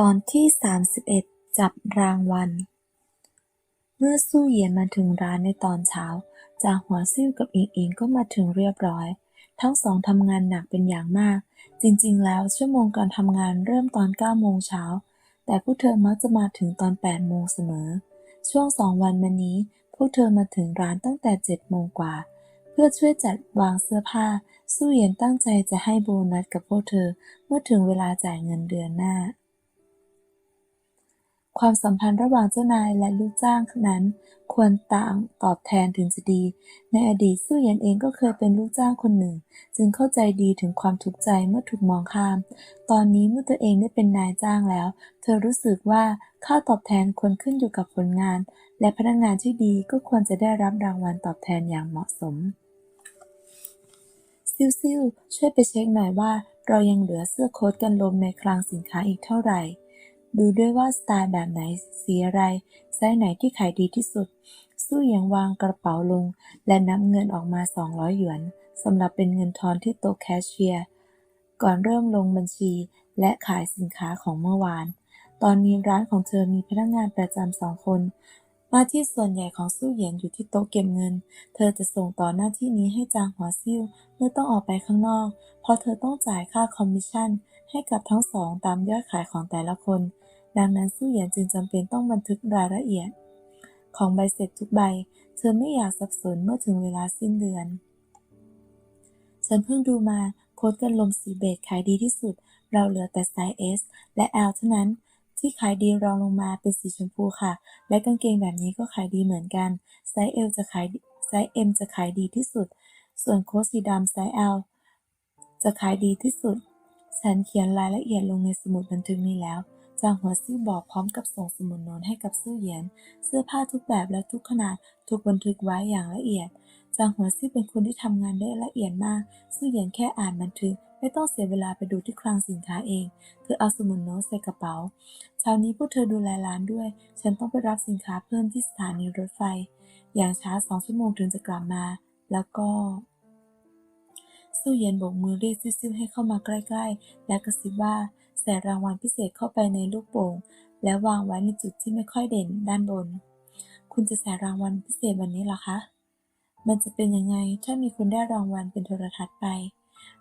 ตอนที่ 31 จับรางวัล เมื่อสู้เหยียนมาถึงร้านในตอนเช้า จางหัวซิ่วกับอิงอิงก็มาถึงเรียบร้อย ทั้งสองทำงานหนักเป็นอย่างมาก จริงๆ แล้วชั่วโมงการทำงานเริ่มตอน9โมงเช้า แต่พวกเธอมักจะมาถึงตอน8โมงเสมอ ช่วงสองวันมานี้ พวกเธอมาถึงร้านตั้งแต่7โมงกว่า เพื่อช่วยจัดวางเสื้อผ้า สู้เหยียนตั้งใจจะให้โบนัสกับพวกเธอเมื่อถึงเวลาจ่ายเงินเดือนหน้า ความสัมพันธ์ระหว่างเจ้านายและลูกจ้างนั้น ควรต่างตอบแทนถึงจะดี ในอดีตสู้เหยียนเองก็เคยเป็นลูกจ้างคนหนึ่ง จึงเข้าใจดีถึงความทุกข์ใจเมื่อถูกมองข้าม ตอนนี้เมื่อตัวเองได้เป็นนายจ้างแล้ว เธอรู้สึกว่าค่าตอบแทนควรขึ้นอยู่กับผลงาน และพนักงานที่ดีก็ควรจะได้รับรางวัลตอบแทนอย่างเหมาะสมซิ่วซิ่วช่วยไปเช็คหน่อยว่า เรายังเหลือเสื้อโค้ทกันลมในคลังสินค้าอีกเท่าไหร่ ดูด้วยว่าสไตล์แบบไหนสีอะไรไซส์ไหนที่ขายดีที่สุด สู้เยียงวางกระเป๋าลง และนับเงินออกมา 200 หยวนสำหรับเป็นเงินทอนที่โต๊ะแคชเชียร์ก่อนเริ่มลงบัญชีและขายสินค้าของเมื่อวาน ตอนนี้ร้านของเธอมีพนักงานประจำสองคนหน้าที่ส่วนใหญ่ของสู้เหยียนอยู่ที่โต๊ะเก็บเงิน เธอจะส่งต่อหน้าที่นี้ให้จางหัวซิ่วเมื่อต้องออกไปข้างนอก เพราะเธอต้องจ่ายค่าคอมมิชชั่นให้กับทั้งสองตามยอดขายของแต่ละคน ดังนั้นสู้เหยียนจึงจำเป็นต้องบันทึกรายละเอียด ของใบเสร็จทุกใบ เธอไม่อยากสับสนเมื่อถึงเวลาสิ้นเดือน ฉันเพิ่งดูมาโค้ดกันลมสีเบจขายดีที่สุด เราเหลือแต่ไซส์ S และ L เท่านั้นที่ขายดีรองลงมาเป็นสีชมพูค่ะ และกางเกงแบบนี้ก็ขายดีเหมือนกัน ไซส์ L จะขายไซส์ M จะขายดีที่สุด ส่วนโค้ดสีดำไซส์ L จะขายดีที่สุด ฉันเขียนรายละเอียดลงในสมุดบันทึกนี้แล้ว จางหัวซิ่วบอกพร้อมกับส่งสมุดโน้ตให้กับสู้เหยียน เสื้อผ้าทุกแบบและทุกขนาดถูกบันทึกไว้อย่างละเอียด จางหัวซิ่วเป็นคนที่ทำงานได้ละเอียดมากสู้เหยียนแค่อ่านบันทึก ไม่ต้องเสียเวลาไปดูที่คลังสินค้าเอง เธอเอาสมุดโน้ตใส่กระเป๋า เช้านี้พวกเธอดูแลร้านด้วย ฉันต้องไปรับสินค้าเพิ่มที่สถานีรถไฟ อย่างช้าสองชั่วโมงถึงจะกลับมา แล้วก็สู้เยียนโบกมือเรียกซิ่วๆให้เข้ามาใกล้ ๆ และกระซิบว่า ใส่รางวัลพิเศษเข้าไปในลูกโป่ง และวางไว้ในจุดที่ไม่ค่อยเด่นด้านบน คุณจะใส่รางวัลพิเศษวันนี้หรอคะ มันจะเป็นยังไงถ้ามีคุณได้รางวัลเป็นโทรทัศน์ไป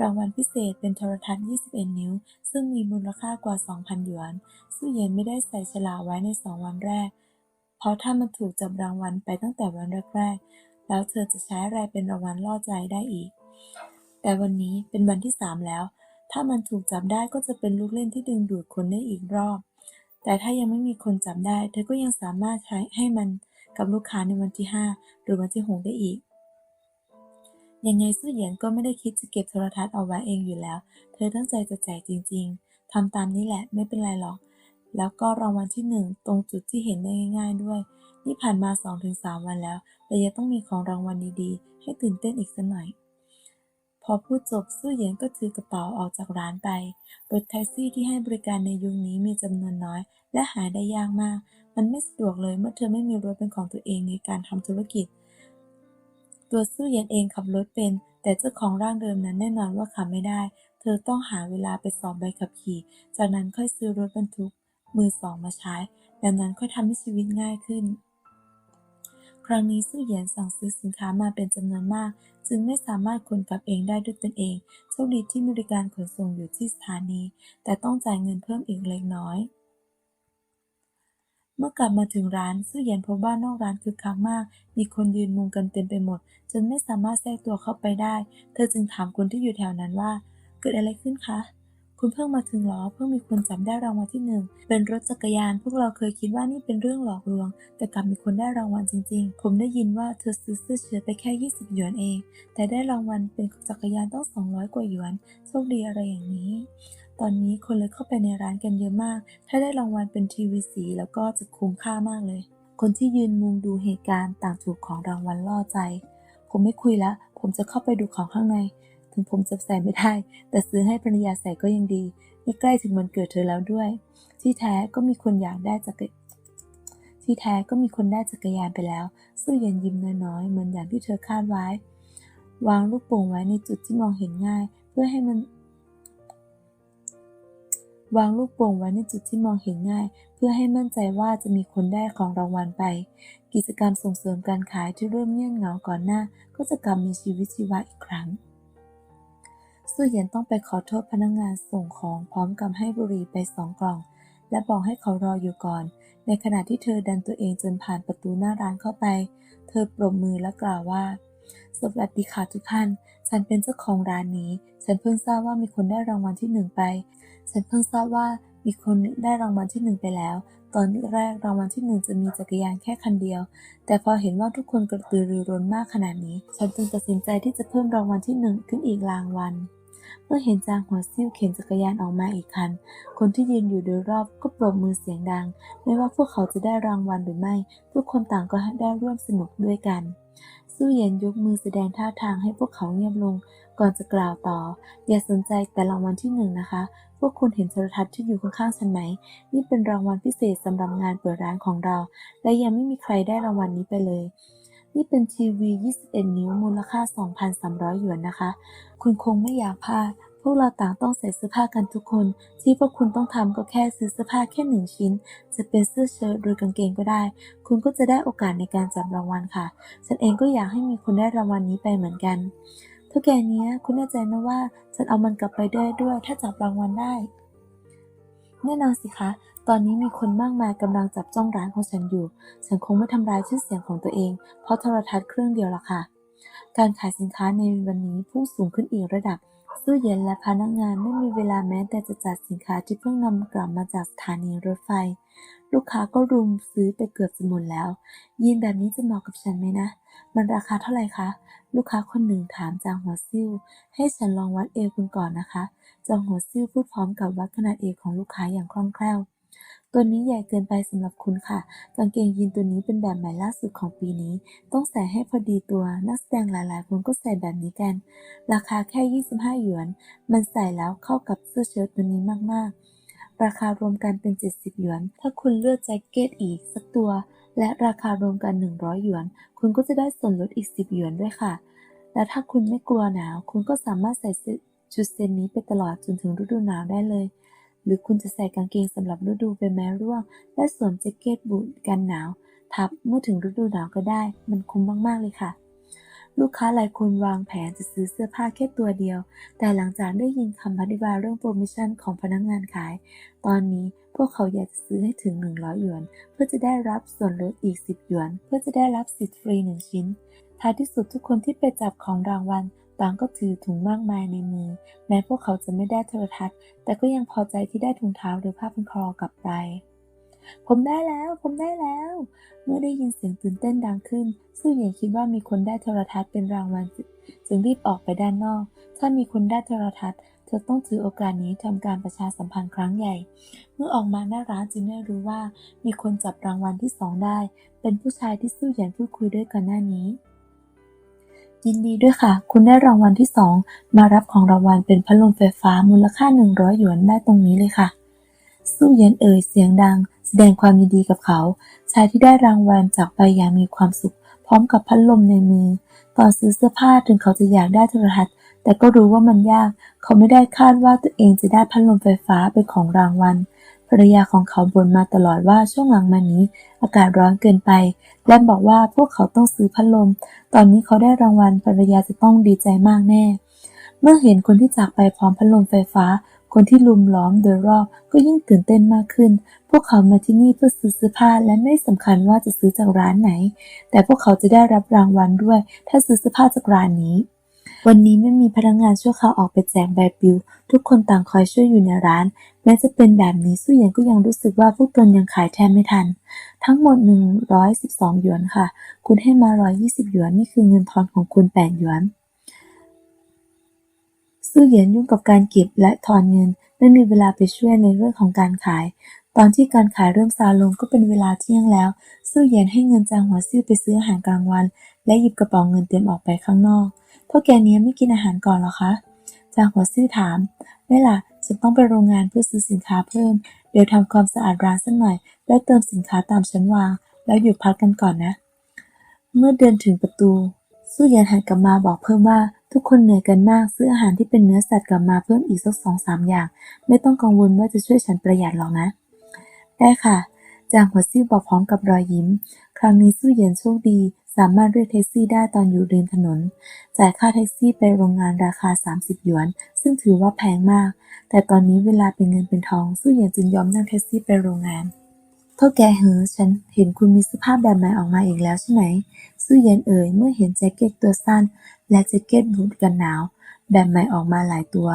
รางวัลพิเศษเป็นโทรทัศน์ 21 นิ้ว ซึ่งมีมูลค่ากว่า 2,000 หยวนสู้เยียนไม่ได้ใส่ฉลากไว้ในสองวันแรก เพราะถ้ามันถูกจับรางวัลไปตั้งแต่วันแรกๆ แล้วเธอจะใช้อะไรเป็นรางวัลล่อใจได้อีก แต่วันนี้เป็นวันที่สามแล้ว ถ้ามันถูกจับได้ก็จะเป็นลูกเล่นที่ดึงดูดคนได้อีกรอบ แต่ถ้ายังไม่มีคนจับได้ เธอก็ยังสามารถใช้ให้มันกับลูกค้าในวันที่ 5 หรือวันที่ 6 ได้อีก ยังไงซื่อเหยียนก็ไม่ได้คิดจะเก็บโทรทัศน์เอาไว้เองอยู่แล้ว เธอตั้งใจจะแจกจริง ๆ ทำตามนี้แหละไม่เป็นไรหรอก แล้วก็รางวัลที่หนึ่งตรงจุดที่เห็นได้ง่าย ๆ ด้วย นี่ผ่านมา 2-3 วันแล้ว แต่ยังต้องมีของรางวัลดีๆ ให้ตื่นเต้นอีกสักหน่อย พอพูดจบซื่อเหยียนก็ถือกระเป๋าออกจากร้านไป รถแท็กซี่ที่ให้บริการในยุคนี้มีจำนวนน้อย และหาได้ยากมาก มันไม่สะดวกเลยเมื่อเธอไม่มีรถเป็นของตัวเองในการทำธุรกิจ ตัวซื่อเหยียนเองขับรถเป็น แต่เจ้าของร่างเดิมนั้นแน่นอนว่าขับไม่ได้ เธอต้องหาเวลาไปสอบใบขับขี่ จากนั้นค่อยซื้อรถบรรทุก มือสองมาใช้ แบบนั้นค่อยทำให้ชีวิตง่ายขึ้น ครั้งนี้ซื่อเหยียนสั่งซื้อสินค้ามาเป็นจำนวนมาก จึงไม่สามารถขนกลับเองได้ด้วยตนเอง โชคดีที่บริการขนส่งอยู่ที่สถานี แต่ต้องจ่ายเงินเพิ่มอีกเล็กน้อย เมื่อกลับมาถึงร้านซื่อเหยียนพบว่านอกร้านคึกคักมาก มีคนยืนมุงกันเต็มไปหมด จนไม่สามารถแทรกตัวเข้าไปได้ เธอจึงถามคนที่อยู่แถวนั้นว่า เกิดอะไรขึ้นคะ คุณเพิ่งมาถึงหรอ เพิ่งมีคนจับได้รางวัลที่หนึ่งเป็นรถจักรยาน พวกเราเคยคิดว่านี่เป็นเรื่องหลอกลวง แต่กลับมีคนได้รางวัลจริง ๆ ผมได้ยินว่าเธอซื้อเสื้อเชิ้ตไปแค่ 20 หยวนเอง แต่ได้รางวัลเป็นจักรยานต้อง 200 กว่าหยวน โชคดีอะไรอย่างนี้ ตอนนี้คนเลยเข้าไปในร้านกันเยอะมาก ถ้าได้รางวัลเป็นทีวีสีแล้วก็จะคุ้มค่ามากเลย คนที่ยืนมุงดูเหตุการณ์ต่างถูกของรางวัลล่อใจ ผมไม่คุยละ ผมจะเข้าไปดูของข้างใน ถึงผมจะใส่ไม่ได้ แต่ซื้อให้ภรรยาใส่ก็ยังดีนี่ใกล้ถึงวันเกิดเธอแล้วด้วย ที่แท้ก็มีคนอยากได้จักรที่แท้ก็มีคนได้จักรยานไปแล้วสู้เย็นยิ้มน้อยๆเหมือนอย่างที่เธอคาดไว้ วางลูกโป่งไว้ในจุดที่มองเห็นง่าย เพื่อให้มัน วางลูกโป่งไว้ในจุดที่มองเห็นง่าย เพื่อให้มั่นใจว่าจะมีคนได้ของรางวัลไป กิจกรรมส่งเสริมการขายที่เริ่มเงียบเหงาก่อนหน้า ก็จะกลับมีชีวิตชีวาอีกครั้ง ซื่อเหยียนต้องไปขอโทษพนักงานส่งของพร้อมกับให้บุหรี่ไปสองกล่อง และบอกให้เขารออยู่ก่อน ในขณะที่เธอดันตัวเองจนผ่านประตูหน้าร้านเข้าไป เธอปรบมือและกล่าวว่า สวัสดีค่ะทุกท่าน ฉันเป็นเจ้าของร้านนี้ ฉันเพิ่งทราบว่ามีคนได้รางวัลที่หนึ่งไป ฉันเพิ่งทราบว่ามีคนได้รางวัลที่หนึ่งไปแล้ว ตอนแรกรางวัลที่หนึ่งจะมีจักรยานแค่คันเดียว แต่พอเห็นว่าทุกคนกระตือรือร้นมากขนาดนี้ ฉันจึงตัดสินใจที่จะเพิ่มรางวัลที่หนึ่งขึ้นอีกรางวัล เมื่อเห็นจางหัวซิ่วเข็นจักรยานออกมาอีกคัน คนที่ยืนอยู่โดยรอบก็ปรบมือเสียงดัง ไม่ว่าพวกเขาจะได้รางวัลหรือไม่ ทุกคนต่างก็ได้ร่วมสนุกด้วยกันสู้เย็นยกมือแสดงท่าทางให้พวกเขาเงียบลง ก่อนจะกล่าวต่อ อย่าสนใจแต่รางวัลที่หนึ่งนะคะ พวกคุณเห็นโทรทัศน์ที่อยู่ข้างๆฉันไหม นี่เป็นรางวัลพิเศษสำหรับงานเปิดร้านของเรา และยังไม่มีใครได้รางวัลนี้ไปเลย นี่เป็นทีวี 21 นิ้วมูลค่า 2,300 หยวนนะคะ คุณคงไม่อยากพลาดพวกเราต่างต้องใส่เสื้อผ้ากันทุกคน ที่พวกคุณต้องทำก็แค่ซื้อเสื้อผ้าแค่หนึ่งชิ้น จะเป็นเสื้อเชิ้ตหรือกางเกงก็ได้ คุณก็จะได้โอกาสในการจับรางวัลค่ะ ฉันเองก็อยากให้มีคนได้รางวัลนี้ไปเหมือนกันเท่าแก่เนี้ยคุณแน่ใจนะว่าฉันเอามันกลับไปได้ด้วย ถ้าจับรางวัลได้แน่นอนสิคะ ตอนนี้มีคนมากมายกำลังจับจ้องร้านของฉันอยู่ ฉันคงไม่ทำลายชื่อเสียงของตัวเอง เพราะโทรทัศน์เครื่องเดียวละค่ะ การขายสินค้าในวันนี้พุ่งสูงขึ้นอีกระดับสู้เย็นและพนักงานไม่มีเวลาแม้แต่จะจัดสินค้าที่เพิ่งนำกลับมาจากสถานีรถไฟ ลูกค้าก็รุมซื้อไปเกือบจะหมดแล้ว ยีนแบบนี้จะเหมาะกับฉันไหมนะ มันราคาเท่าไหร่คะ ลูกค้าคนหนึ่งถามจางหัวซิ่วให้ฉันลองวัดเอวคุณก่อนนะคะจางหัวซิ่วพูดพร้อมกับวัดขนาดเอวของลูกค้าอย่างคล่องแคล่ว ตัวนี้ใหญ่เกินไปสำหรับคุณค่ะ กางเกงยีนตัวนี้เป็นแบบใหม่ล่าสุดของปีนี้ ต้องใส่ให้พอดีตัว นักแสดงหลายๆ คนก็ใส่แบบนี้กัน ราคาแค่ 25 หยวน มันใส่แล้วเข้ากับเสื้อเชิ้ตตัวนี้มากๆ ราคารวมกันเป็น 70 หยวน ถ้าคุณเลือกแจ็คเก็ตอีกสักตัว และราคารวมกัน 100 หยวน คุณก็จะได้ส่วนลดอีก 10 หยวนด้วยค่ะ และถ้าคุณไม่กลัวหนาว คุณก็สามารถใส่ชุดเซนนี้ไปตลอดจนถึงฤดูหนาวได้เลย หรือคุณจะใส่กางเกงสำหรับฤดูใบไม้ร่วง และสวมแจ็คเก็ตบูทกันหนาว ทับเมื่อถึงฤดูหนาวก็ได้ มันคุ้มมากๆเลยค่ะ ลูกค้าหลายคนวางแผนจะซื้อเสื้อผ้าแค่ตัวเดียว แต่หลังจากได้ยินคำอธิบายเรื่องโปรโมชั่นของพนักงานขาย ตอนนี้พวกเขาอยากจะซื้อให้ถึง 100 หยวน เพื่อจะได้รับส่วนลดอีก 10 หยวน เพื่อจะได้รับสิทธิ์ฟรี 1 ชิ้นท้ายที่สุดทุกคนที่ไปจับของรางวัล ต่างก็ถือถุงมากมายในมือ แม้พวกเขาจะไม่ได้โทรทัศน์ แต่ก็ยังพอใจที่ได้ถุงเท้าหรือผ้าพันคอกลับไป ผมได้แล้ว ผมได้แล้ว เมื่อได้ยินเสียงตื่นเต้นดังขึ้นซื่อเหยียนคิดว่ามีคนได้โทรทัศน์เป็นรางวัลจึงรีบออกไปด้านนอก ถ้ามีคนได้โทรทัศน์ เธอต้องถือโอกาสนี้ทำการประชาสัมพันธ์ครั้งใหญ่ เมื่อออกมาหน้าร้านจึงได้รู้ว่า มีคนจับรางวัลที่สองได้ เป็นผู้ชายที่ซื่อเหยียนพูดคุยด้วยก่อนหน้านี้ ยินดีด้วยค่ะ คุณได้รางวัลที่สองมารับของรางวัลเป็นพัดลมไฟฟ้ามูลค่า 100 หยวนได้ตรงนี้เลยค่ะ สู้เย็นเอ่ยเสียงดัง แสดงความยินดีกับเขา ชายที่ได้รางวัลจากไปอย่างมีความสุข พร้อมกับพัดลมในมือ ตอนซื้อเสื้อผ้าถึงเขาจะอยากได้โทรทัศน์ แต่ก็รู้ว่ามันยาก เขาไม่ได้คาดว่าตัวเองจะได้พัดลมไฟฟ้าเป็นของรางวัล ภรรยาของเขาบ่นมาตลอดว่าช่วงหลังมานี้ อากาศร้อนเกินไป และบอกว่าพวกเขาต้องซื้อพัดลม ตอนนี้เขาได้รางวัลภรรยาจะต้องดีใจมากแน่ เมื่อเห็นคนที่จากไปพร้อมพัดลมไฟฟ้า คนที่ลุมล้อมโดยรอบก็ยิ่งตื่นเต้นมากขึ้น พวกเขามาที่นี่เพื่อซื้อเสื้อผ้าและไม่สำคัญว่าจะซื้อจากร้านไหน แต่พวกเขาจะได้รับรางวัลด้วย ถ้าซื้อเสื้อผ้าจากร้านนี้ วันนี้ไม่มีพนักงานชั่วคราวออกไปแจกใบปลิว ทุกคนต่างคอยช่วยอยู่ในร้าน แม้จะเป็นแบบนี้สู้หยียนก็ยังรู้สึกว่าพวกตนยังขายแทบไม่ทัน ทั้งหมด 112 หยวนค่ะ คุณให้มา 120 หยวน นี่คือเงินทอนของคุณ 8 หยวนซื่อเหยียนยุ่งกับการเก็บและถอนเงิน ไม่มีเวลาไปช่วยในเรื่องของการขาย ตอนที่การขายเริ่มซาลงก็เป็นเวลาเที่ยงแล้วซื่อเหยียนให้เงินจางหัวซิ่วไปซื้ออาหารกลางวัน และหยิบกระเป๋าเงินเตรียมออกไปข้างนอก เท่าแกเนี้ยไม่กินอาหารก่อนหรอคะ จางหัวซิ่วถาม ไม่ล่ะ ฉันต้องไปโรงงานเพื่อซื้อสินค้าเพิ่ม เดี๋ยวทำความสะอาดร้านสักหน่อย และเติมสินค้าตามชั้นวาง แล้วหยุดพักกันก่อนนะ เมื่อเดินถึงประตู สู้เย็นหันกลับมาบอกเพิ่มว่า ทุกคนเหนื่อยกันมาก ซื้ออาหารที่เป็นเนื้อสัตว์กลับมาเพิ่มอีกสักสองสามอย่าง ไม่ต้องกังวลว่าจะช่วยฉันประหยัดหรอกนะ ได้ค่ะ จางหัวซี่บอกพร้อมกับรอยยิ้ม ครั้งนี้สู้เยียนโชคดี สามารถเรียกแท็กซี่ได้ตอนอยู่ริมถนน จ่ายค่าแท็กซี่ไปโรงงานราคา 30 หยวน ซึ่งถือว่าแพงมาก แต่ตอนนี้เวลาเป็นเงินเป็นทอง สู้เหยียนจึงยอมนั่งแท็กซี่ไปโรงงาน เท่าแกเหอฉันเห็นคุณมีสื้อผ้าแบบใหม่ออกมาอีกแล้วใช่ไหมสู้เยียนเอ่ยเมื่อเห็นแจ็คเก็ตตัวสั้น และแจ็คเก็ตบูทกันหนาว แบบใหม่ออกมาหลายตัว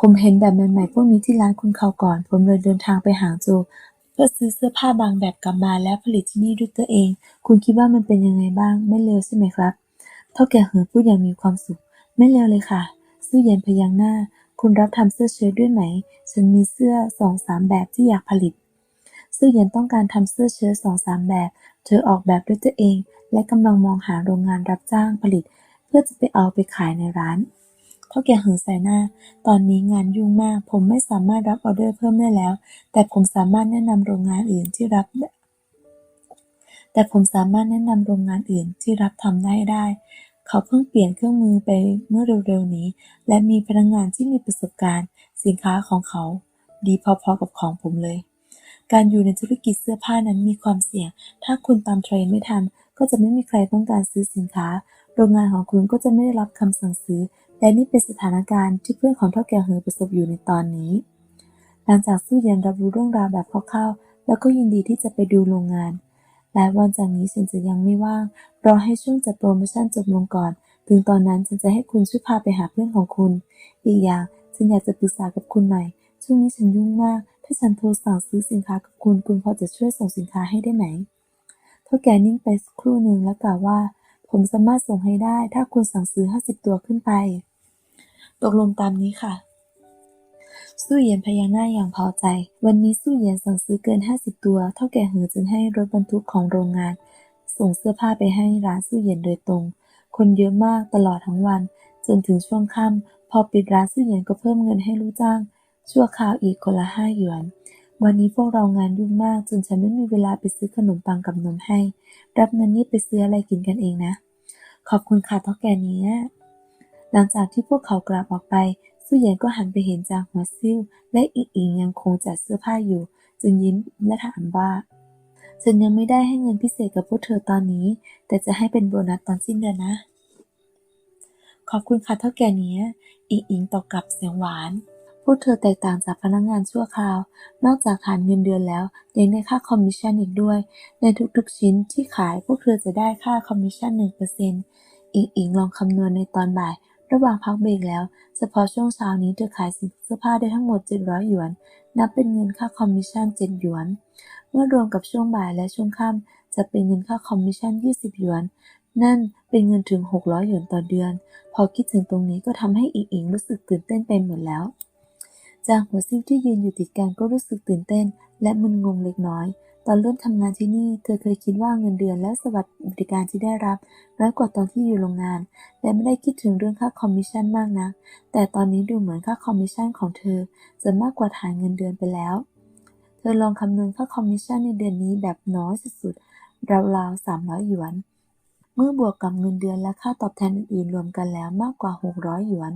ผมเห็นแบบใหม่ๆพวกนี้ที่ร้านคุณเขาก่อน ผมเลยเดินทางไปหางโจว พื่อซื้อเสื้อผ้าบางแบบกลับมาแล้วผลิตที่นี่ด้วยตัวเอง คุณคิดว่ามันเป็นยังไงบ้าง ไม่เลวใช่ไหมครับ เท่าแก่เหอพูดอย่างมีความสุข ไม่เลวเลยค่ะสู้เย็นพยักหน้า คุณรับทำเสื้อเชิ้ตด้วยไหม ฉันมีเสื้อสองสามแบบที่อยากผลิตสู้เย็นต้องการทำเสื้อเชิ้ตสองสามแบบ เธอออกแบบด้วยตัวเอง และกำลังมองหาโรงงานรับจ้างผลิต เพื่อจะไปเอาไปขายในร้าน เท่าแก่เหอใส่หน้า ตอนนี้งานยุ่งมาก ผมไม่สามารถรับออเดอร์เพิ่มได้แล้ว แต่ผมสามารถแนะนำโรงงานอื่นที่รับ แต่ผมสามารถแนะนำโรงงานอื่นที่รับทำได้ได้ เขาเพิ่งเปลี่ยนเครื่องมือไปเมื่อเร็วๆนี้ และมีพนักงานที่มีประสบการณ์ สินค้าของเขา ดีพอๆกับของผมเลย การอยู่ในธุรกิจเสื้อผ้านั้นมีความเสี่ยง ถ้าคุณตามเทรนด์ไม่ทันก็จะไม่มีใครต้องการซื้อสินค้า โรงงานของคุณก็จะไม่ได้รับคำสั่งซื้อ และนี่เป็นสถานการณ์ที่เพื่อนของเท่าแก่เหอประสบอยู่ในตอนนี้ หลังจากสู้เย็นรับรู้เรื่องราวแบบคร่าวๆ แล้วก็ยินดีที่จะไปดูโรงงานหลายวันจากนี้ฉันจะยังไม่ว่าง รอให้ช่วงจัดโปรโมชั่นจบลงก่อน ถึงตอนนั้นฉันจะให้คุณช่วยพาไปหาเพื่อนของคุณ อีกอย่างฉันอยากจะปรึกษากับคุณหน่อย ช่วงนี้ฉันยุ่งมาก ถ้าฉันโทรสั่งซื้อสินค้ากับคุณ คุณพอจะช่วยส่งสินค้าให้ได้ไหม เท่าแก่นิ่งไปครู่หนึ่งแล้วกล่าวว่า ผมสามารถส่งให้ได้ ถ้าคุณสั่งซื้อ 50 ตัวขึ้นไป ตกลงตามนี้ค่ะสู้เหยียนพยักหน้าอย่างพอใจ วันนี้สู้เหยียนสั่งซื้อเกิน 50 ตัว เท่าแก่เหอจึงให้รถบรรทุกของโรงงาน ส่งเสื้อผ้าไปให้ร้านสู้เหยียนโดยตรง คนเยอะมากตลอดทั้งวัน จนถึงช่วงค่ำพอปิดร้านสู้เหยียนก็เพิ่มเงินให้ลูกจ้าง ชั่วคราวอีกคนละห้าหยวน วันนี้พวกเรางานยุ่งมากจนฉันไม่มีเวลาไปซื้อขนมปังกับนมให้ รับเงินนี้ไปซื้ออะไรกินกันเองนะ ขอบคุณค่ะเท่าแก่นี้ หลังจากที่พวกเขากลับออกไปสู้เหยียนก็หันไปเห็นจางหัวซิ่วและอีอิงยังคงจัดเสื้อผ้าอยู่ จึงยิ้มและถามว่าฉันยังไม่ได้ให้เงินพิเศษกับพวกเธอตอนนี้ แต่จะให้เป็นโบนัสตอนสิ้นเดือนนะ ขอบคุณค่ะเท่าแก่นี้อิงอิงตอบกลับเสียงหวานพวกเธอแตกต่างจากพนักงานชั่วคราว นอกจากฐานเงินเดือนแล้วยังได้ค่าคอมมิชชั่นอีกด้วย ในทุกๆชิ้นที่ขายพวกเธอจะได้ค่าคอมมิชชั่นหนึ่งเปอร์เซ็นต์อิงอิงลองคำนวณในตอนบ่าย ระหว่างพักเบรกแล้ว เฉพาะช่วงเช้านี้เธอขายสินเสื้อผ้าได้ทั้งหมด 700 หยวน นับเป็นเงินค่าคอมมิชชั่น 7 หยวน เมื่อรวมกับช่วงบ่ายและช่วงค่ำจะเป็นเงินค่าคอมมิชชั่น 20 หยวน นั่นเป็นเงินถึง 600 หยวนต่อเดือน พอคิดถึงตรงนี้ก็ทำให้อิงอิงรู้สึกตื่นเต้นไปหมดแล้ว จางหัวซิ่วที่ยืนอยู่ติดกันก็รู้สึกตื่นเต้น และมึนงงเล็กน้อย ตอนเริ่มทำงานที่นี่ เธอเคยคิดว่าเงินเดือนและสวัสดิการที่ได้รับน้อยกว่าตอนที่อยู่โรงงาน และไม่ได้คิดถึงเรื่องค่าคอมมิชชั่นมากนะแต่ตอนนี้ดูเหมือนค่าคอมมิชชั่นของเธอ จะมากกว่าฐานเงินเดือนไปแล้ว เธอลองคำนวณค่าคอมมิชชั่นในเดือนนี้แบบน้อยสุดๆราวๆ300หยวน เมื่อบวกกับเงินเดือนและค่าตอบแทนอื่นๆรวมกันแล้วมากกว่า600หยวน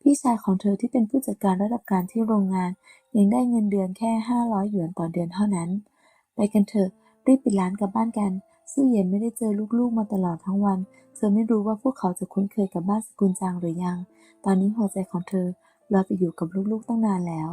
พี่ชายของเธอที่เป็นผู้จัดการระดับกางที่โรงงาน ยังได้เงินเดือนแค่500หยวนต่อเดือนเท่านั้น ไปกันเถอะ รีบปิดร้านกลับบ้านกัน ซื่อเหย็นไม่ได้เจอลูกๆมาตลอดทั้งวัน เธอไม่รู้ว่าพวกเขาจะคุ้นเคยกับบ้านสกุลจางหรือยัง ตอนนี้หัวใจของเธอลอยไปอยู่กับลูกๆตั้งนานแล้ว